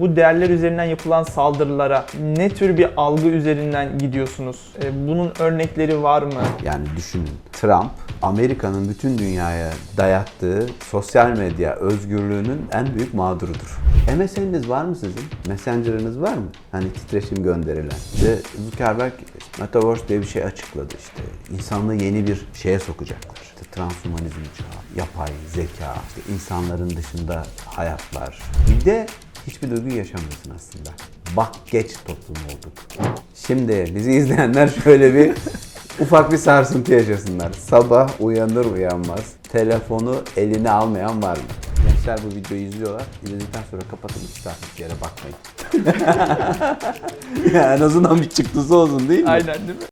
bu değerler üzerinden yapılan saldırılara ne tür bir algı üzerinden gidiyorsunuz? E, bunun örnekleri var mı? Yani düşünün Trump Amerika'nın bütün dünyaya dayattığı sosyal medya özgürlüğünün en büyük mağdurudur. MSN'iniz var mı sizin? Messenger'ınız var mı? Hani titreşim gönderilen. Ve Zuckerberg Metaverse diye bir şey açıkladı işte. İnsanlığı yeni bir şeye sokacaklar. İşte transhumanizm çağı, yapay zeka, işte insanların dışında hayatlar. Bir de hiçbir duygu yaşamıyorsun aslında. Bak geç toplum olduk. Şimdi bizi izleyenler şöyle bir ufak bir sarsıntı yaşasınlar. Sabah uyanır uyanmaz telefonu eline almayan var mı? Gençler bu videoyu izliyorlar. İzledikten sonra kapatıp hiç daha hiçbir yere bakmayın. ya en azından bir çıktısı olsun değil mi? Aynen değil mi?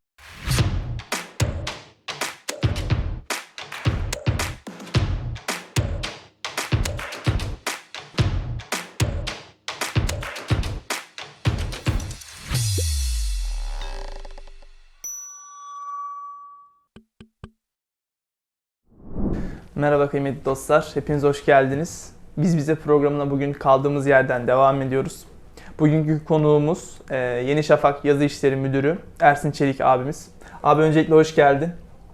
Merhaba kıymetli dostlar, hepiniz hoş geldiniz. Biz bize programına bugün kaldığımız yerden devam ediyoruz. Bugünkü konuğumuz e, Yeni Şafak Yazı İşleri Müdürü Ersin Çelik abimiz. Abi öncelikle hoş geldin.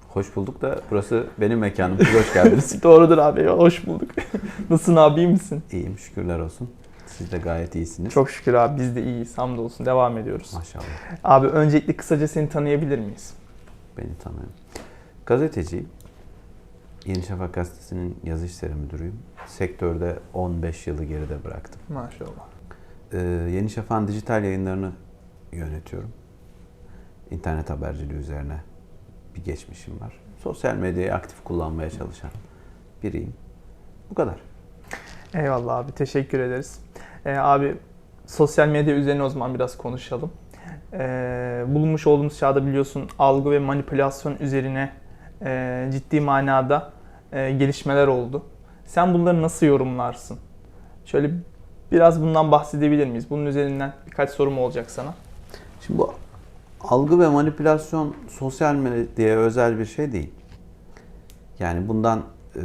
Hoş bulduk da burası benim mekanım. Siz hoş geldiniz. Doğrudur abi, hoş bulduk. Nasılsın abi, iyi misin? İyiyim şükürler olsun. Siz de gayet iyisiniz. Çok şükür abi, biz de iyiyiz, hamdolsun. Devam ediyoruz. Maşallah. Abi öncelikle kısaca seni tanıyabilir miyiz? Beni tanıyorum. Gazeteciyim. Yeni Şafak Gazetesi'nin yazı işleri müdürüyüm. Sektörde 15 yılı geride bıraktım. Maşallah. Ee, Yeni Şafak'ın dijital yayınlarını yönetiyorum. İnternet haberciliği üzerine bir geçmişim var. Sosyal medyayı aktif kullanmaya çalışan biriyim. Bu kadar. Eyvallah abi, teşekkür ederiz. Ee, abi sosyal medya üzerine o zaman biraz konuşalım. Ee, bulunmuş olduğumuz çağda biliyorsun algı ve manipülasyon üzerine e, ciddi manada e, gelişmeler oldu. Sen bunları nasıl yorumlarsın? Şöyle biraz bundan bahsedebilir miyiz? Bunun üzerinden birkaç sorum olacak sana. Şimdi bu algı ve manipülasyon sosyal medyaya özel bir şey değil. Yani bundan e,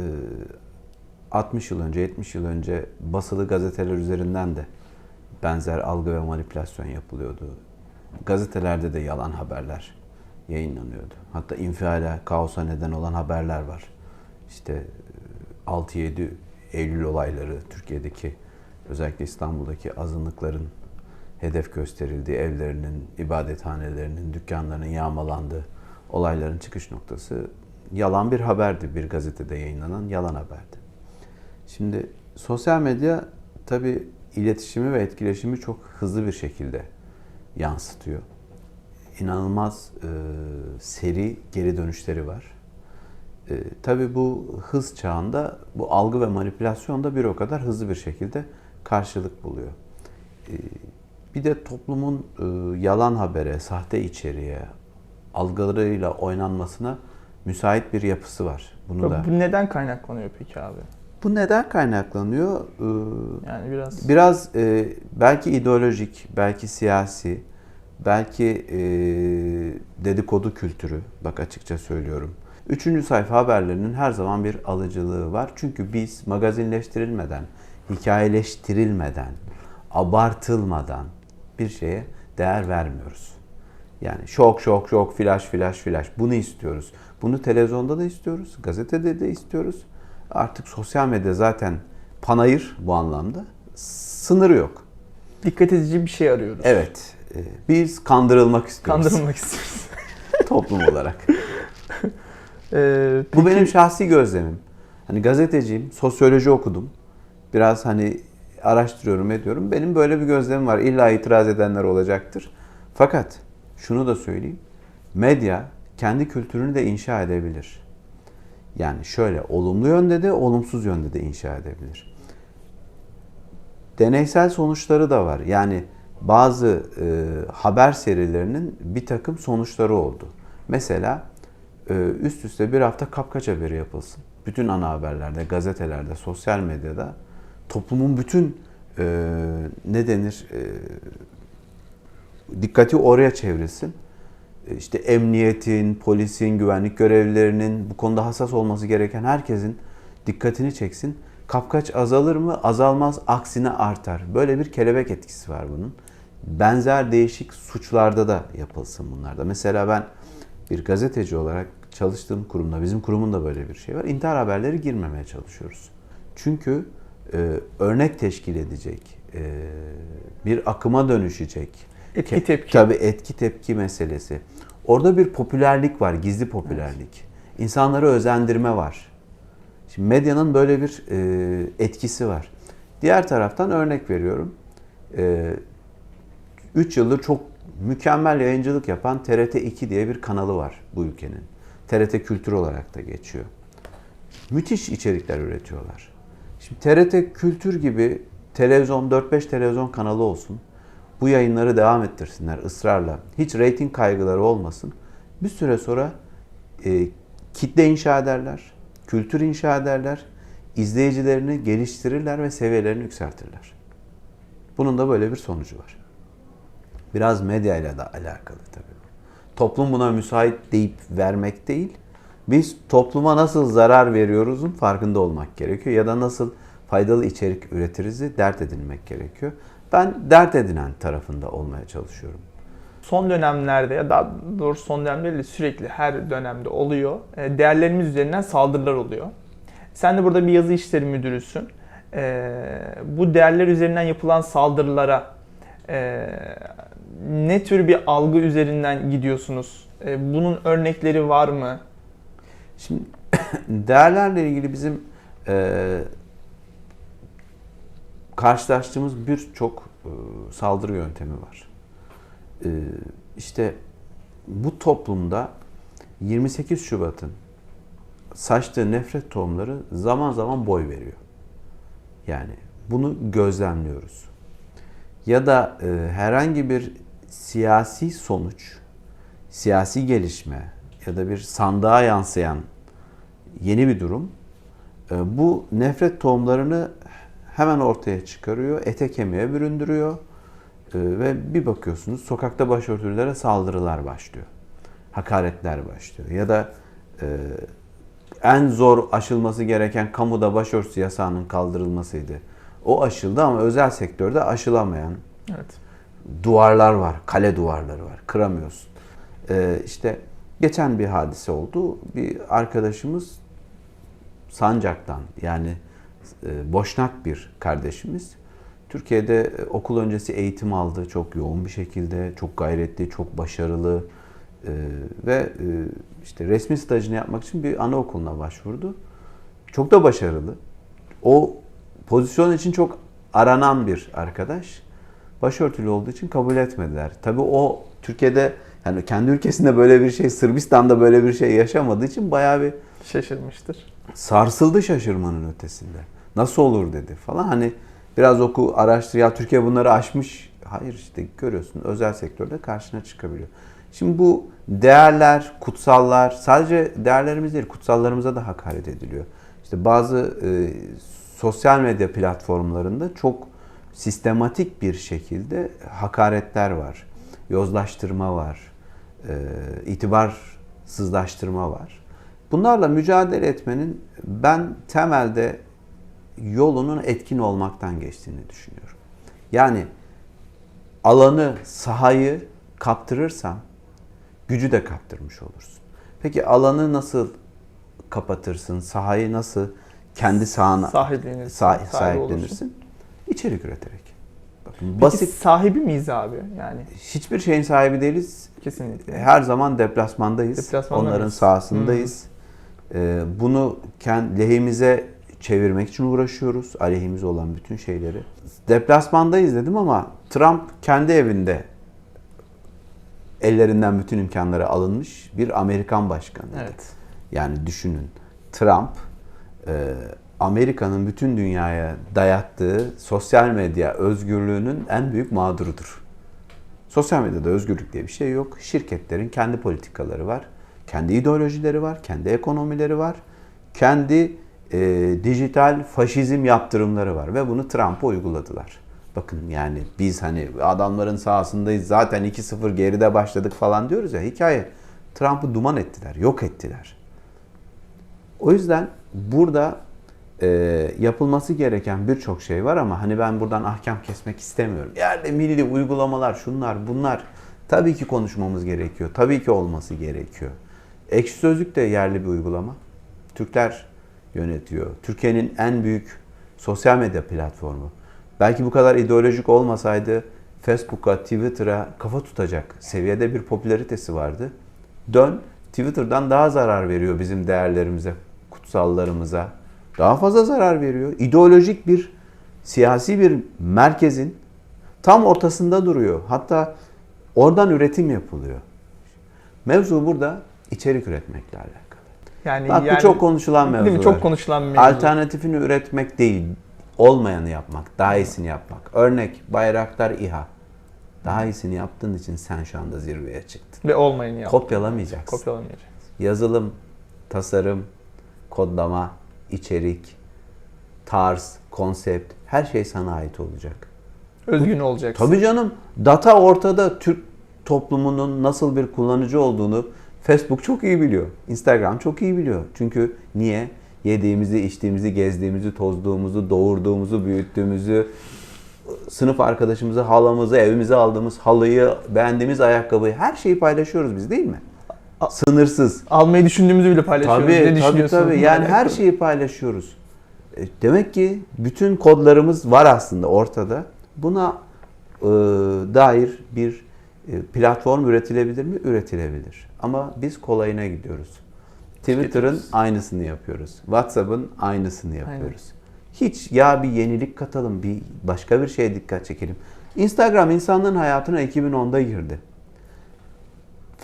60 yıl önce, 70 yıl önce basılı gazeteler üzerinden de benzer algı ve manipülasyon yapılıyordu. Gazetelerde de yalan haberler yayınlanıyordu. Hatta infiale, kaosa neden olan haberler var. İşte e, 6-7 Eylül olayları, Türkiye'deki özellikle İstanbul'daki azınlıkların hedef gösterildiği evlerinin, ibadethanelerinin, dükkanlarının yağmalandığı olayların çıkış noktası yalan bir haberdi. Bir gazetede yayınlanan yalan haberdi. Şimdi sosyal medya tabi iletişimi ve etkileşimi çok hızlı bir şekilde yansıtıyor. İnanılmaz e, seri geri dönüşleri var. E, tabii bu hız çağında bu algı ve manipülasyon da bir o kadar hızlı bir şekilde karşılık buluyor. E, bir de toplumun e, yalan habere, sahte içeriğe, algılarıyla oynanmasına müsait bir yapısı var. Bunu da. Bu neden kaynaklanıyor peki abi? Bu neden kaynaklanıyor? Ee, Yani biraz Biraz e, belki ideolojik, belki siyasi, belki e, dedikodu kültürü. Bak açıkça söylüyorum. Üçüncü sayfa haberlerinin her zaman bir alıcılığı var. Çünkü biz magazinleştirilmeden, hikayeleştirilmeden, abartılmadan bir şeye değer vermiyoruz. Yani şok şok şok, flash flash flash bunu istiyoruz. Bunu televizyonda da istiyoruz, gazetede de istiyoruz. Artık sosyal medya zaten panayır bu anlamda. Sınırı yok. dikkat edici bir şey arıyoruz. Evet, e, biz kandırılmak istiyoruz Kandırılmak istiyoruz. toplum olarak. Ee, Bu benim şahsi gözlemim. Hani gazeteciyim, sosyoloji okudum. Biraz hani araştırıyorum, ediyorum. Benim böyle bir gözlemim var. İlla itiraz edenler olacaktır. Fakat şunu da söyleyeyim. Medya kendi kültürünü de inşa edebilir. Yani şöyle olumlu yönde de olumsuz yönde de inşa edebilir. Deneysel sonuçları da var. Yani bazı e, haber serilerinin bir takım sonuçları oldu. Mesela üst üste bir hafta kapkaç haberi yapılsın. Bütün ana haberlerde, gazetelerde, sosyal medyada toplumun bütün e, ne denir e, dikkati oraya çevrilsin. E, İşte emniyetin, polisin, güvenlik görevlilerinin bu konuda hassas olması gereken herkesin dikkatini çeksin Kapkaç azalır mı? Azalmaz, aksine artar. Böyle bir kelebek etkisi var bunun. Benzer değişik suçlarda da yapılsın bunlarda. Mesela ben bir gazeteci olarak çalıştığım kurumda, bizim kurumun da böyle bir şey var. İntihar haberleri girmemeye çalışıyoruz. Çünkü e, örnek teşkil edecek, e, bir akıma dönüşecek. Etki Ke- tepki. Tabii etki tepki meselesi. Orada bir popülerlik var, gizli popülerlik. İnsanları özendirme var. Şimdi medyanın böyle bir e, etkisi var. Diğer taraftan örnek veriyorum. 3 yıldır çok mükemmel yayıncılık yapan TRT 2 diye bir kanalı var bu ülkenin. TRT Kültür olarak da geçiyor. Müthiş içerikler üretiyorlar. Şimdi TRT Kültür gibi televizyon 4-5 televizyon kanalı olsun. Bu yayınları devam ettirsinler ısrarla. Hiç reyting kaygıları olmasın. Bir süre sonra e, kitle inşa ederler, kültür inşa ederler, izleyicilerini geliştirirler ve seviyelerini yükseltirler. Bunun da böyle bir sonucu var. Biraz medyayla da alakalı tabii. Toplum buna müsait deyip vermek değil, biz topluma nasıl zarar veriyoruzun farkında olmak gerekiyor ya da nasıl faydalı içerik üretirizi dert edinmek gerekiyor. Ben dert edinen tarafında olmaya çalışıyorum. Son dönemlerde ya daha doğrusu son dönemde değil de sürekli her dönemde oluyor. E, Değerlerimiz üzerinden saldırılar oluyor. Sen de burada bir yazı işleri müdürüsün. E, Bu değerler üzerinden yapılan saldırılara e, ne tür bir algı üzerinden gidiyorsunuz? E, Bunun örnekleri var mı? Şimdi değerlerle ilgili bizim e, karşılaştığımız birçok e, saldırı yöntemi var. E, işte bu toplumda 28 Şubat'ın saçtığı nefret tohumları zaman zaman boy veriyor. Yani bunu gözlemliyoruz. Ya da e, herhangi bir siyasi sonuç, siyasi gelişme ya da bir sandığa yansıyan yeni bir durum e, bu nefret tohumlarını hemen ortaya çıkarıyor, ete kemiğe büründürüyor E, ve bir bakıyorsunuz sokakta başörtülere saldırılar başlıyor. Hakaretler başlıyor. Ya da e, en zor aşılması gereken kamuda başörtüsü yasağının kaldırılmasıydı. O aşıldı ama özel sektörde aşılamayan Evet. duvarlar var, kale duvarları var. Kıramıyorsun. Ee, işte geçen bir hadise oldu. Bir arkadaşımız Sancak'tan yani e, Boşnak bir kardeşimiz. Türkiye'de e, okul öncesi eğitim aldı. Çok yoğun bir şekilde, çok gayretli, çok başarılı e, ve e, işte resmi stajını yapmak için bir anaokuluna başvurdu. Çok da başarılı. O pozisyon için çok aranan bir arkadaş başörtülü olduğu için kabul etmediler. Tabii o Türkiye'de yani kendi ülkesinde böyle bir şey, Sırbistan'da böyle bir şey yaşamadığı için bayağı bir Şaşırmıştır. sarsıldı şaşırmanın ötesinde. Nasıl olur dedi falan. Hani biraz oku, araştır. Ya Türkiye bunları aşmış. Hayır işte görüyorsun özel sektörde karşına çıkabiliyor. Şimdi bu değerler, kutsallar sadece değerlerimiz değil kutsallarımıza da hakaret ediliyor. İşte bazı e, sosyal medya platformlarında çok sistematik bir şekilde hakaretler var. Yozlaştırma var. E, itibarsızlaştırma var. Bunlarla mücadele etmenin ben temelde yolunun etkin olmaktan geçtiğini düşünüyorum. Yani alanı, sahayı kaptırırsan gücü de kaptırmış olursun. Peki alanı nasıl kapatırsın? Sahayı nasıl kendi sahana Sahiplenirsin. sah- sahibi sahiplenirsin? İçerik üreterek. Bakın Peki basit sahibi miyiz abi? Yani hiçbir şeyin sahibi değiliz. kesinlikle. Her zaman deplasmandayız. Deplasmanda Onların sahasındayız. Ee, bunu kend, lehimize çevirmek için uğraşıyoruz. Aleyhimize olan bütün şeyleri. Deplasmandayız dedim ama Trump kendi evinde ellerinden bütün imkanları alınmış bir Amerikan başkanı. Evet. Yani düşünün Trump e, Amerika'nın bütün dünyaya dayattığı sosyal medya özgürlüğünün en büyük mağdurudur. Sosyal medyada özgürlük diye bir şey yok. Şirketlerin kendi politikaları var. Kendi ideolojileri var. Kendi ekonomileri var. Kendi e, dijital faşizm yaptırımları var. Ve bunu Trump'a uyguladılar. Bakın yani biz hani adamların sahasındayız zaten 2-0 geride başladık falan diyoruz ya hikaye. Trump'ı duman ettiler, yok ettiler. O yüzden burada e, yapılması gereken birçok şey var ama hani ben buradan ahkam kesmek istemiyorum. Yerde milli uygulamalar, şunlar, bunlar tabii ki konuşmamız gerekiyor. Tabii ki olması gerekiyor. Ekşi Sözlük de yerli bir uygulama. Türkler yönetiyor. Türkiye'nin en büyük sosyal medya platformu. Belki bu kadar ideolojik olmasaydı Facebook'a, Twitter'a kafa tutacak seviyede bir popülaritesi vardı. Dön, Twitter'dan daha zarar veriyor bizim değerlerimize, kutsallarımıza. Daha fazla zarar veriyor. İdeolojik bir, siyasi bir merkezin tam ortasında duruyor. Hatta oradan üretim yapılıyor. Mevzu burada içerik üretmekle alakalı. Yani, Bak yani bu çok konuşulan Değil mevzu. mi? Çok konuşulan mevzu. Alternatifini üretmek değil, olmayanı yapmak, daha iyisini yapmak. Örnek Bayraktar İHA. Daha iyisini yaptığın için sen şu anda zirveye çıktın. Ve olmayın ya. Kopyalamayacaksın. Kopyalamayacağız. Yazılım, tasarım, kodlama, içerik, tarz, konsept her şey sana ait olacak. Özgün olacaksın. Tabii canım data ortada Türk toplumunun nasıl bir kullanıcı olduğunu Facebook çok iyi biliyor. Instagram çok iyi biliyor. Çünkü niye? Yediğimizi, içtiğimizi, gezdiğimizi, tozduğumuzu, doğurduğumuzu, büyüttüğümüzü, sınıf arkadaşımızı, halamızı, evimize aldığımız halıyı, beğendiğimiz ayakkabıyı her şeyi paylaşıyoruz biz değil mi? Sınırsız. Almayı düşündüğümüzü bile paylaşıyoruz. ne Tabii tabii düşünüyorsunuz? tabii. bununla Yani her şeyi paylaşıyoruz. E, Demek ki bütün kodlarımız var aslında ortada. Buna e, dair bir e, platform üretilebilir mi? Üretilebilir. Ama biz kolayına gidiyoruz. Twitter'ın aynısını yapıyoruz. WhatsApp'ın aynısını yapıyoruz. Hiç ya bir yenilik katalım, bir başka bir şeye dikkat çekelim. Instagram insanlığın hayatına 2010'da girdi.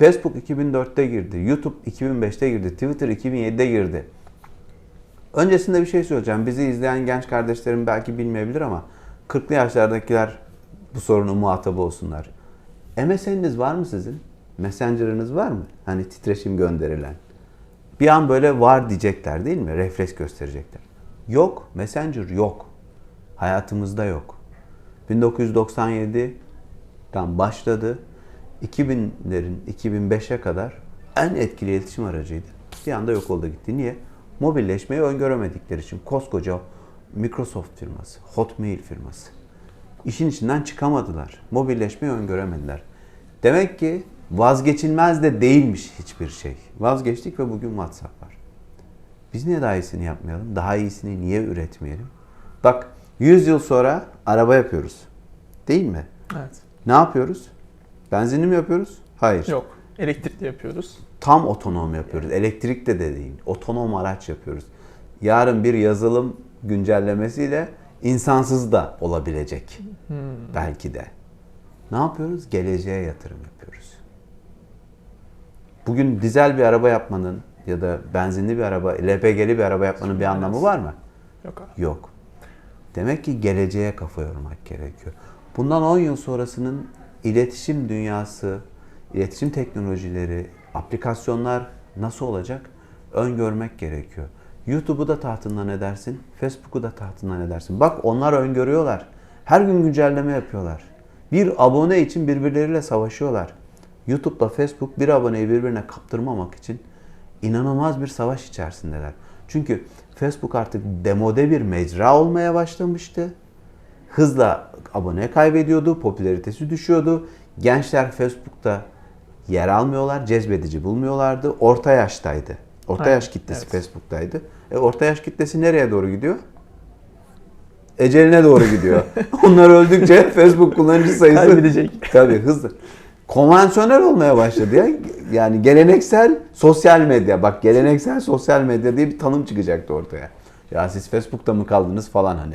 Facebook 2004'te girdi, YouTube 2005'te girdi, Twitter 2007'de girdi. Öncesinde bir şey söyleyeceğim. Bizi izleyen genç kardeşlerim belki bilmeyebilir ama 40'lı yaşlardakiler bu sorunun muhatabı olsunlar. MSN'iniz var mı sizin? Messenger'ınız var mı? Hani titreşim gönderilen. Bir an böyle var diyecekler değil mi? Refleks gösterecekler. Yok, Messenger yok. Hayatımızda yok. 1997'den başladı. 2000'lerin 2005'e kadar en etkili iletişim aracıydı. Bir anda yok oldu gitti. Niye? Mobilleşmeyi öngöremedikleri için koskoca Microsoft firması, Hotmail firması. İşin içinden çıkamadılar. Mobilleşmeyi öngöremediler. Demek ki vazgeçilmez de değilmiş hiçbir şey. Vazgeçtik ve bugün WhatsApp var. Biz niye daha iyisini yapmayalım? Daha iyisini niye üretmeyelim? Bak 100 yıl sonra araba yapıyoruz. Değil mi? Evet. Ne yapıyoruz? Benzinli mi yapıyoruz? Hayır. Yok. Elektrikli yapıyoruz. Tam otonom yapıyoruz. Elektrikte de değil. Otonom araç yapıyoruz. Yarın bir yazılım güncellemesiyle insansız da olabilecek. Belki de. Ne yapıyoruz? Geleceğe yatırım yapıyoruz. Bugün dizel bir araba yapmanın ya da benzinli bir araba, LPG'li bir araba yapmanın bir anlamı var mı? Yok abi. Yok. Demek ki geleceğe kafa yormak gerekiyor. Bundan 10 yıl sonrasının iletişim dünyası, iletişim teknolojileri, aplikasyonlar nasıl olacak? Öngörmek gerekiyor. YouTube'u da tahtından edersin, Facebook'u da tahtından edersin. Bak onlar öngörüyorlar. Her gün güncelleme yapıyorlar. Bir abone için birbirleriyle savaşıyorlar. YouTube'la Facebook bir aboneyi birbirine kaptırmamak için inanılmaz bir savaş içerisindeler. Çünkü Facebook artık demode bir mecra olmaya başlamıştı. Hızla abone kaybediyordu, popülaritesi düşüyordu. Gençler Facebook'ta yer almıyorlar, cezbedici bulmuyorlardı. Orta yaştaydı. Orta Aynen, yaş kitlesi evet. Facebook'taydı. E orta yaş kitlesi nereye doğru gidiyor? Eceline doğru gidiyor. Onlar öldükçe Facebook kullanıcı sayısı Kaybedecek. Tabii hızlı. Konvansiyonel olmaya başladı ya. Yani geleneksel sosyal medya. Bak geleneksel sosyal medya diye bir tanım çıkacaktı ortaya. Ya siz Facebook'ta mı kaldınız falan hani.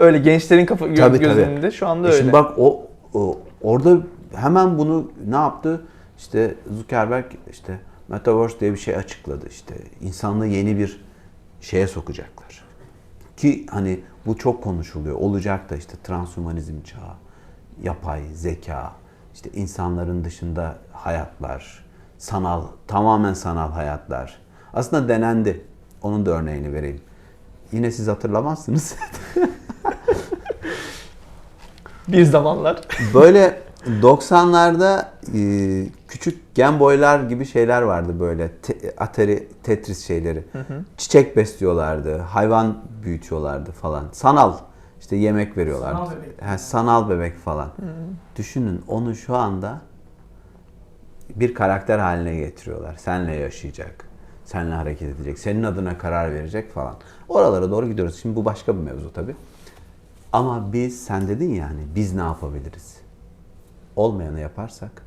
Öyle gençlerin kafa gö- Tabii, tabii. gözünde şu anda E öyle. Şimdi bak o, o orada hemen bunu ne yaptı? İşte Zuckerberg işte Metaverse diye bir şey açıkladı işte. İnsanlığı yeni bir şeye sokacaklar. Ki hani bu çok konuşuluyor. Olacak da işte transhumanizm çağı, yapay zeka, işte insanların dışında hayatlar, sanal, tamamen sanal hayatlar. Aslında denendi. Onun da örneğini vereyim. Yine siz hatırlamazsınız. Bir zamanlar Böyle 90'larda e, küçük Game Boy'lar gibi şeyler vardı böyle. Te- Atari, Tetris şeyleri. Çiçek besliyorlardı, hayvan büyütüyorlardı falan. Sanal işte yemek veriyorlardı. Sanal bebek. Ha, sanal bebek falan. Düşünün onu şu anda bir karakter haline getiriyorlar. Seninle yaşayacak. Seninle hareket edecek. Senin adına karar verecek falan. Oralara doğru gidiyoruz. Şimdi bu başka bir mevzu tabii. Ama biz, sen dedin ya hani biz ne yapabiliriz? Olmayanı yaparsak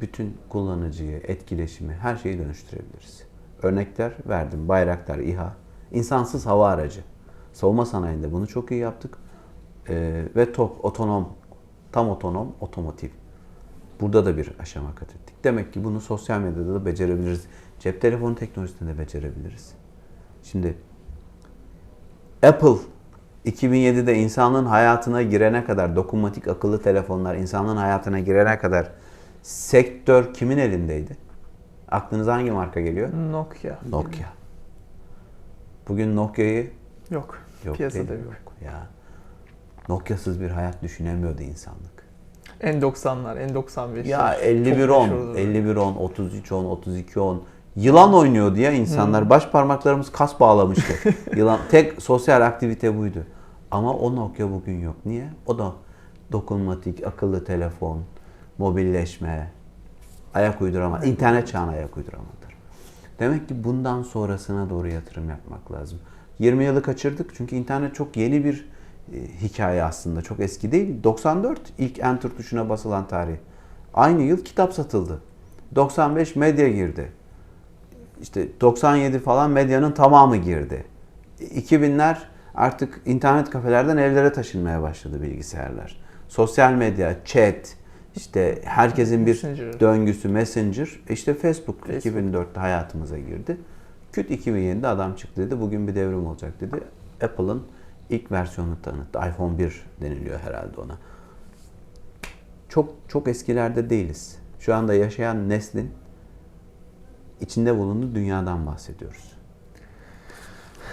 bütün kullanıcıyı, etkileşimi, her şeyi dönüştürebiliriz. Örnekler verdim. Bayraktar, İHA, insansız hava aracı. Savunma sanayinde bunu çok iyi yaptık. Ee, ve TOP, otonom, tam otonom, otomotiv. Burada da bir aşama kat ettik. Demek ki bunu sosyal medyada da becerebiliriz. Cep telefonu teknolojisinde de becerebiliriz. Şimdi Apple 2007'de insanlığın hayatına girene kadar, dokunmatik akıllı telefonlar insanlığın hayatına girene kadar sektör kimin elindeydi? Aklınıza hangi marka geliyor? Nokia. Nokia. Bugün Nokia'yı Yok. yok Piyasada değil yok. Ya. Nokia'sız bir hayat düşünemiyordu insanlık. N90'lar, N95'ler. Ya çok 5110, meşhurdu. 5110, 3310, 3210. Yılan oynuyordu ya insanlar. Baş parmaklarımız kas bağlamıştı. Yılan tek sosyal aktivite buydu. Ama o Nokia bugün yok. Niye? O da dokunmatik, akıllı telefon, mobilleşme, ayak uydurama, internet çağına ayak uyduramadır. Demek ki bundan sonrasına doğru yatırım yapmak lazım. 20 yılı kaçırdık çünkü internet çok yeni bir e, hikaye aslında. Çok eski değil. 94 ilk enter tuşuna basılan tarih. Aynı yıl kitap satıldı. 95 medya girdi. İşte 97 falan medyanın tamamı girdi. 2000'ler artık internet kafelerden evlere taşınmaya başladı bilgisayarlar. Sosyal medya, chat, işte herkesin bir Messenger. döngüsü Messenger. İşte Facebook, Facebook. 2004'te hayatımıza girdi. Küt 2007'de adam çıktı dedi. Bugün bir devrim olacak dedi. Apple'ın ilk versiyonunu tanıttı. iPhone 1 deniliyor herhalde ona. Çok çok eskilerde değiliz. Şu anda yaşayan neslin içinde bulunduğu dünyadan bahsediyoruz.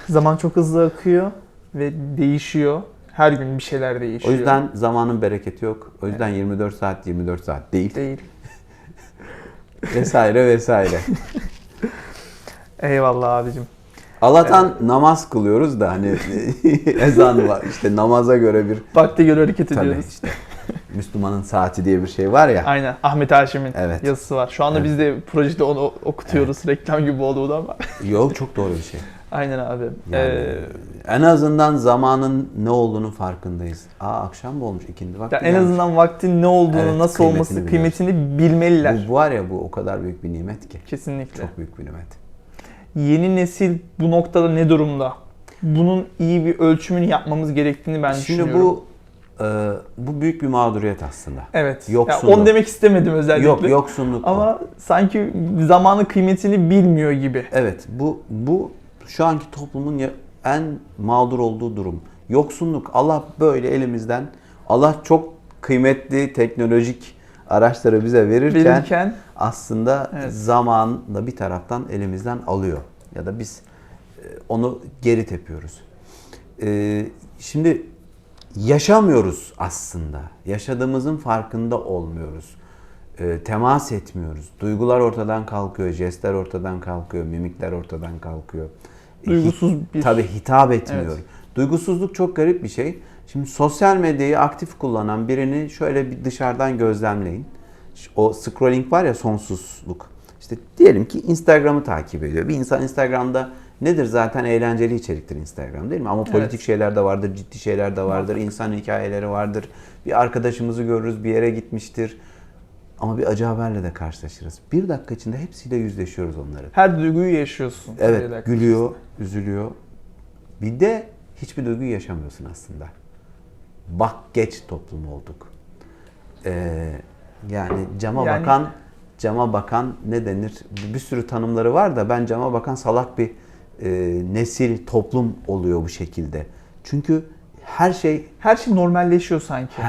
Zaman çok hızlı akıyor ve değişiyor. Her gün bir şeyler O değişiyor. yüzden zamanın bereketi yok. O yüzden 24 saat 24 saat değil. değil. vesaire vesaire. Eyvallah abicim. Allah'tan namaz kılıyoruz da hani ezan var. İşte namaza göre bir Vakte göre hareket tabii ediyoruz. işte Müslümanın saati diye bir şey var ya. Aynen. Ahmet Haşim'in Evet. yazısı var. Şu anda Evet. biz de projede onu okutuyoruz. Reklam gibi oldu da ama. Yok çok doğru bir şey. Aynen abi. Yani Ee, en azından zamanın ne olduğunu farkındayız. Aa akşam mı olmuş ikindi vakti ya en gelmiş. azından vaktin ne olduğunu, Evet, nasıl kıymetini olması, biliyoruz. kıymetini bilmeliler. Bu var ya bu o kadar büyük bir nimet ki. Kesinlikle. Çok büyük bir nimet. Yeni nesil bu noktada ne durumda? Bunun iyi bir ölçümünü yapmamız gerektiğini ben Şimdi düşünüyorum. bu e, bu büyük bir mağduriyet aslında. Evet. Yoksunluk. onu demek istemedim özellikle. Yok yoksunluk. bu. Ama sanki zamanın kıymetini bilmiyor gibi. Evet bu bu şu anki toplumun en mağdur olduğu durum. Yoksunluk. Allah böyle elimizden Allah çok kıymetli teknolojik araçları bize verirken, Verirken aslında Evet. zamanla bir taraftan elimizden alıyor. Ya da biz e, onu geri tepiyoruz. E, Şimdi yaşamıyoruz aslında. Yaşadığımızın farkında olmuyoruz. E, temas etmiyoruz. Duygular ortadan kalkıyor, jestler ortadan kalkıyor, mimikler ortadan kalkıyor. E, Duygusuz bir- Tabii hitap etmiyor. Evet. Duygusuzluk çok garip bir şey. Şimdi sosyal medyayı aktif kullanan birini şöyle bir dışarıdan gözlemleyin. O scrolling var ya sonsuzluk. İşte diyelim ki Instagram'ı takip ediyor. Bir insan Instagram'da nedir zaten eğlenceli içeriktir Instagram değil mi? Ama politik Evet. şeyler de vardır, ciddi şeyler de vardır, insan hikayeleri vardır. Bir arkadaşımızı görürüz, bir yere gitmiştir. Ama bir acı haberle de karşılaşırız. Bir dakika içinde hepsiyle yüzleşiyoruz onları. her duyguyu yaşıyorsun. Evet, gülüyor, üzülüyor. Bir de hiçbir duyguyu yaşamıyorsun aslında. Bak geç toplum olduk. Ee, yani cama Yani- bakan, cama bakan ne denir? Bir sürü tanımları var da ben cama bakan salak bir e, nesil, toplum oluyor bu şekilde. Çünkü her şey Her şey normalleşiyor sanki.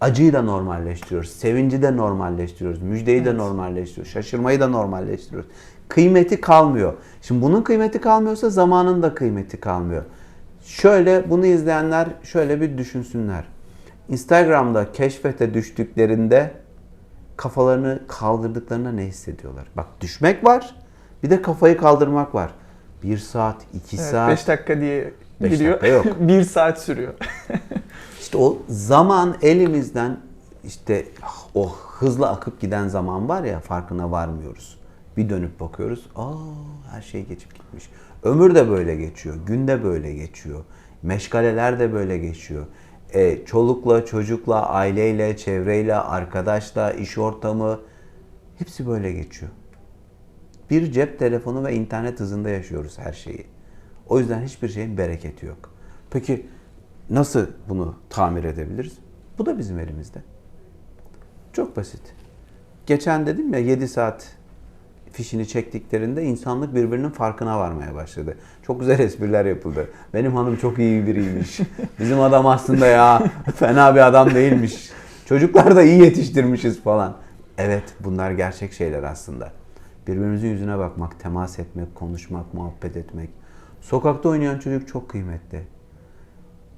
Acıyı da normalleştiriyoruz, sevinci de normalleştiriyoruz, müjdeyi de Evet. normalleştiriyoruz, şaşırmayı da normalleştiriyoruz. Kıymeti kalmıyor. Şimdi bunun kıymeti kalmıyorsa zamanın da kıymeti kalmıyor. Şöyle bunu izleyenler şöyle bir düşünsünler. Instagram'da keşfete düştüklerinde kafalarını kaldırdıklarında ne hissediyorlar? Bak düşmek var, bir de kafayı kaldırmak var. Bir saat, iki saat. 5 dakika diye Beş giriyor. dakika yok. 1 saat sürüyor. İşte o zaman elimizden işte o hızlı akıp giden zaman var ya farkına varmıyoruz. Bir dönüp bakıyoruz. Aa her şey geçip gitmiş. Ömür de böyle geçiyor. Gün de böyle geçiyor. Meşgaleler de böyle geçiyor. E, çolukla, çocukla, aileyle, çevreyle, arkadaşla, iş ortamı hepsi böyle geçiyor. Bir cep telefonu ve internet hızında yaşıyoruz her şeyi. O yüzden hiçbir şeyin bereketi yok. Peki nasıl bunu tamir edebiliriz? Bu da bizim elimizde. Çok basit. Geçen dedim ya 7 saat fişini çektiklerinde insanlık birbirinin farkına varmaya başladı. Çok güzel espriler yapıldı. Benim hanım çok iyi biriymiş. Bizim adam aslında ya fena bir adam değilmiş. Çocuklar da iyi yetiştirmişiz falan. Evet bunlar gerçek şeyler aslında. Birbirimizin yüzüne bakmak, temas etmek, konuşmak, muhabbet etmek. Sokakta oynayan çocuk çok kıymetli.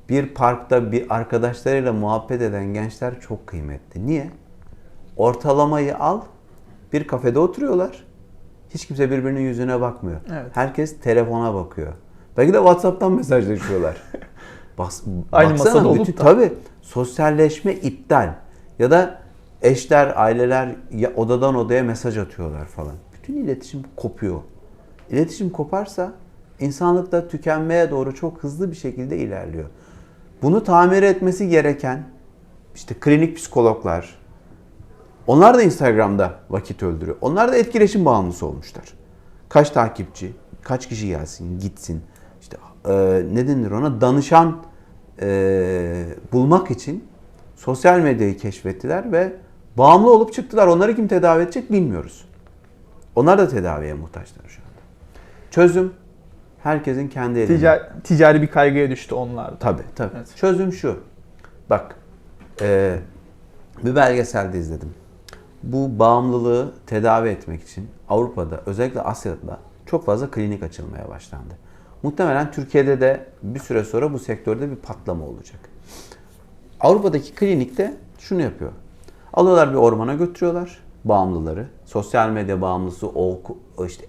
Bir parkta bir arkadaşlarıyla muhabbet eden gençler çok kıymetli. Niye? Ortalamayı al, bir kafede oturuyorlar. Hiç kimse birbirinin yüzüne bakmıyor. Evet. Herkes telefona bakıyor. Belki de WhatsApp'tan mesajlaşıyorlar. Bas, Aynı baksana, masada olup da. Tabii. Sosyalleşme iptal. Ya da eşler, aileler ya odadan odaya mesaj atıyorlar falan. Bütün iletişim kopuyor. İletişim koparsa insanlık da tükenmeye doğru çok hızlı bir şekilde ilerliyor. Bunu tamir etmesi gereken işte klinik psikologlar, onlar da Instagram'da vakit öldürüyor. Onlar da etkileşim bağımlısı olmuşlar. Kaç takipçi, kaç kişi gelsin, gitsin. İşte e, ne denir ona? Danışan e, bulmak için sosyal medyayı keşfettiler ve bağımlı olup çıktılar. Onları kim tedavi edecek bilmiyoruz. Onlar da tedaviye muhtaçlar şu anda. Çözüm herkesin kendi elinde. Ticari, ticari bir kaygıya düştü onlar. Tabii tabii. Evet. Çözüm şu. Bak e, bir belgeselde izledim. Bu bağımlılığı tedavi etmek için Avrupa'da özellikle Asya'da çok fazla klinik açılmaya başlandı. Muhtemelen Türkiye'de de bir süre sonra bu sektörde bir patlama olacak. Avrupa'daki klinikte şunu yapıyor. Alıyorlar bir ormana götürüyorlar bağımlıları. Sosyal medya bağımlısı, o işte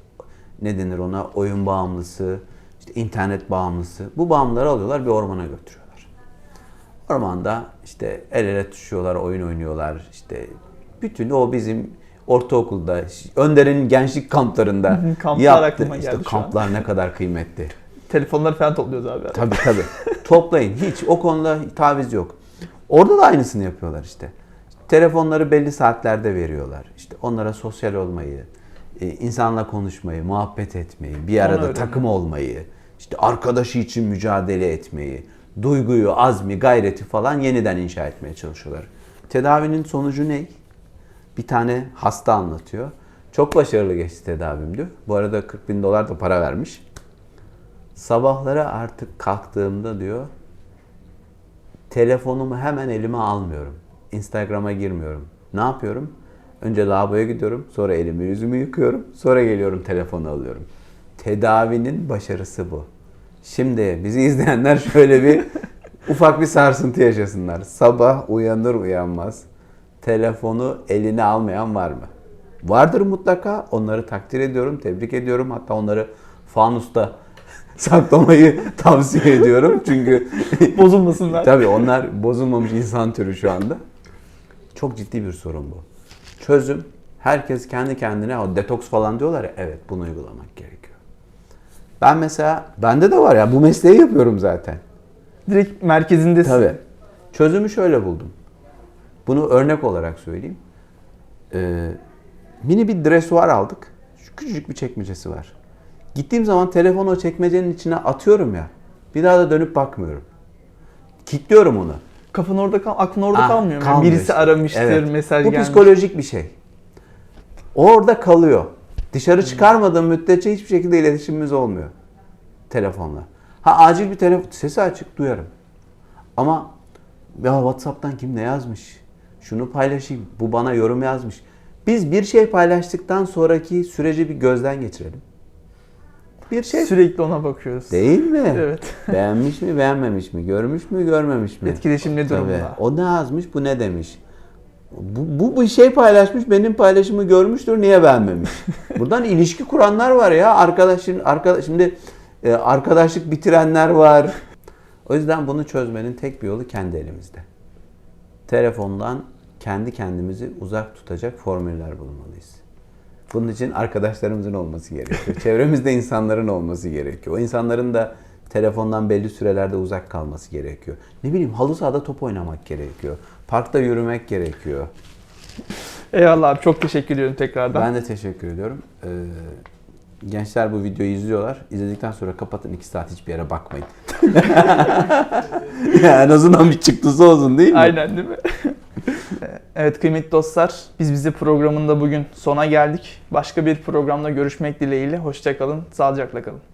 ne denir ona oyun bağımlısı, işte internet bağımlısı. Bu bağımlıları alıyorlar bir ormana götürüyorlar. Ormanda işte el ele tutuşuyorlar, oyun oynuyorlar. İşte bütün o bizim ortaokulda, Önder'in gençlik kamplarında kamplar aklıma işte kamplar ne kadar kıymetli. Telefonları falan topluyoruz abi. Tabii tabii. Toplayın. Hiç o konuda taviz yok. Orada da aynısını yapıyorlar işte. Telefonları belli saatlerde veriyorlar. İşte onlara sosyal olmayı, e, insanla konuşmayı, muhabbet etmeyi, bir arada takım olmayı, işte arkadaşı için mücadele etmeyi, duyguyu, azmi, gayreti falan yeniden inşa etmeye çalışıyorlar. Tedavinin sonucu ne? Bir tane hasta anlatıyor. Çok başarılı geçti tedavim diyor. Bu arada 40 bin dolar da para vermiş. Sabahları artık kalktığımda diyor telefonumu hemen elime almıyorum. Instagram'a girmiyorum. Ne yapıyorum? Önce lavaboya gidiyorum, sonra elimi yüzümü yıkıyorum, sonra geliyorum telefonu alıyorum. Tedavinin başarısı bu. Şimdi bizi izleyenler şöyle bir ufak bir sarsıntı yaşasınlar. Sabah uyanır uyanmaz telefonu eline almayan var mı? Vardır mutlaka. Onları takdir ediyorum, tebrik ediyorum. Hatta onları fanusta saklamayı tavsiye ediyorum. Çünkü Bozulmasınlar. tabii onlar bozulmamış insan türü şu anda. Çok ciddi bir sorun bu. Çözüm herkes kendi kendine o detoks falan diyorlar ya evet bunu uygulamak gerekiyor. Ben mesela bende de var ya bu mesleği yapıyorum zaten. Direkt merkezindesin. Tabii. Çözümü şöyle buldum. Bunu örnek olarak söyleyeyim. Ee, mini bir dresuar aldık. Şu küçücük bir çekmecesi var. Gittiğim zaman telefonu o çekmecenin içine atıyorum ya. Bir daha da dönüp bakmıyorum. Kilitliyorum onu. Kafan orada kal, aklın orada Ah, kalmıyor. kalmıyor Birisi aramıştır, Evet. mesaj Bu gelmiş. psikolojik bir şey. Orada kalıyor. Dışarı çıkarmadığım müddetçe hiçbir şekilde iletişimimiz olmuyor. Telefonla. Ha acil bir telefon sesi açık duyarım. Ama ya WhatsApp'tan kim ne yazmış? Şunu paylaşayım. Bu bana yorum yazmış. Biz bir şey paylaştıktan sonraki süreci bir gözden geçirelim. Bir şey. Sürekli ona bakıyoruz. Değil mi? Evet. Beğenmiş mi, beğenmemiş mi? Görmüş mü, görmemiş mi? Etkileşim ne Tabii. durumda? O ne yazmış, bu ne demiş? Bu, bu bir şey paylaşmış, benim paylaşımı görmüştür, niye beğenmemiş? Buradan ilişki kuranlar var ya, arkadaşın, arkadaş, şimdi e, arkadaşlık bitirenler var. O yüzden bunu çözmenin tek bir yolu kendi elimizde. Telefondan kendi kendimizi uzak tutacak formüller bulmalıyız. Bunun için arkadaşlarımızın olması gerekiyor. Çevremizde insanların olması gerekiyor. O insanların da telefondan belli sürelerde uzak kalması gerekiyor. Ne bileyim halı sahada top oynamak gerekiyor. Parkta yürümek gerekiyor. Eyvallah abi çok teşekkür ediyorum tekrardan. Ben de teşekkür ediyorum. Ee, gençler bu videoyu izliyorlar. İzledikten sonra kapatın 2 saat hiçbir yere bakmayın. en azından bir çıktısı olsun değil mi? Aynen değil mi? evet kıymetli dostlar biz bize programında bugün sona geldik. Başka bir programda görüşmek dileğiyle. Hoşçakalın, sağlıcakla kalın.